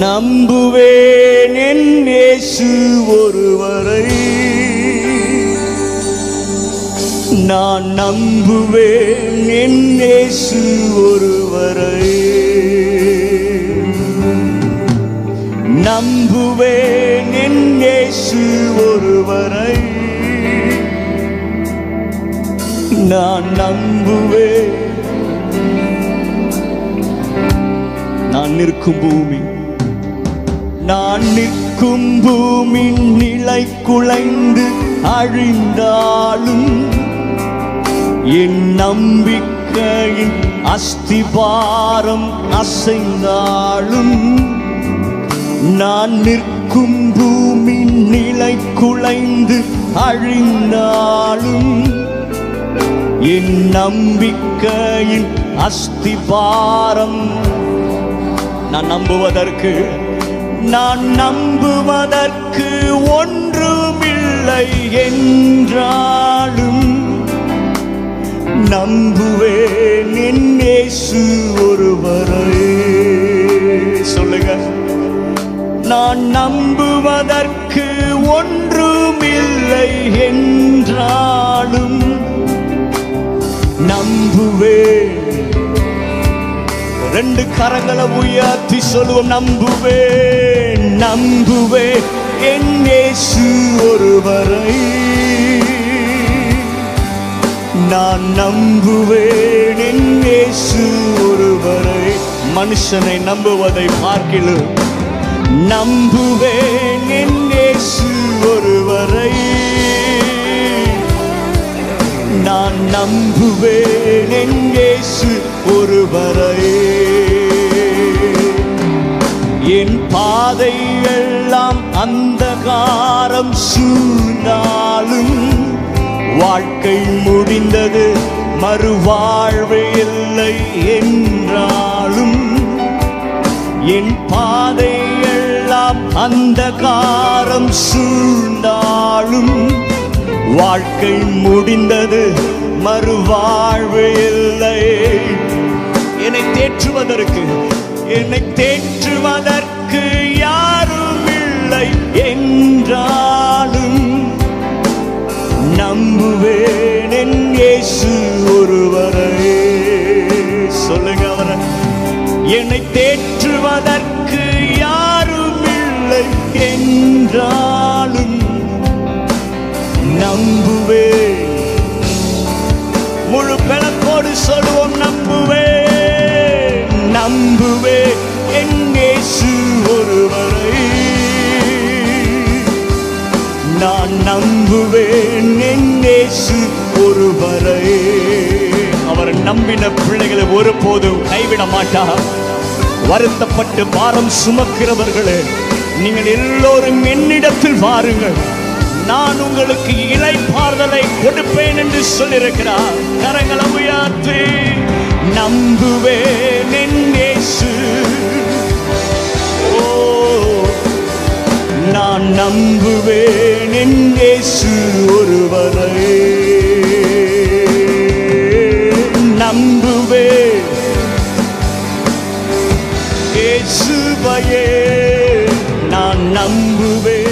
நம்புவேன் என் இயேசு ஒருவரை. நான் நம்புவேன் என் இயேசு ஒருவரை. நம்புவேன் என் இயேசு ஒருவரை. நான் நம்புவேன். நான் நிற்கும் பூமி நான் நிற்கும் பூமி நிலை குலைந்து அழிந்தாலும் என் நம்பிக்கையின் அஸ்திபாரம் அசைந்தாலும் நான் நிற்கும் பூமி நிலை குலைந்து அழிந்தாலும் என் நம்பிக்கையின் அஸ்திபாரம் நான் நம்புவதற்கு நான் நம்புவதற்கு ஒன்றுமில்லை என்றாலும் நம்புவேன் என்னேசு இயேசு ஒருவரை. சொல்லுங்க. நான் நம்புவதற்கு ஒன்றுமில்லை என்றாலும் நம்புவேன். ரெண்டு கரங்களை உயர்த்தி சொல்லுவோம் நம்புவேன். நம்புவேன் என் இயேசு ஒருவரை. நான் நம்புவேன் என் இயேசு ஒருவரை. மனுஷனை நம்புவதை பார்க்கிலும் நம்புவேன் என் இயேசு ஒருவரை. நான் நம்புவேன் என் இயேசு ஒருவரை. பாதை எல்லாம் அந்தகாரம் சூழ்ந்தாலும் வாழ்க்கை முடிந்தது மறுவாழ்வு இல்லை என்றாலும் என் பாதையெல்லாம் அந்தகாரம் சூழ்ந்தாலும் வாழ்க்கை முடிந்தது மறுவாழ்வு இல்லை. என்னை தேற்றுவதற்கு என்னை தேற்றுவதற்கு யாரும் இல்லை என்றாலும் நம்புவேன் என் இயேசு ஒருவரை. சொல்லுங்க அவரை. என்னை தேற்றுவதற்கு யாரும் இல்லை என்றாலும் நம்புவேன். முழு பிளப்போடு சொல்லுவோம் நம்புவேன் நம்புவேன். நம்புவேன் என் ஒருவரை. அவர் நம்பின பிள்ளைகளை ஒருபோதும் கைவிட மாட்டார் வருத்தப்பட்டு பாரம் சுமக்கிறவர்களே நீங்கள் எல்லோரும் என்னிடத்தில் வாருங்கள். நான் உங்களுக்கு இலைப்பாறுதலை கொடுப்பேன் என்று சொல்லியிருக்கிறார். கரங்களை உயர்த்தி நம்புவேன் என் நான் நம்புவேன் என்கேசு ஒருவரை. நம்புவேன். ஏசுவையே நான் நம்புவேன்.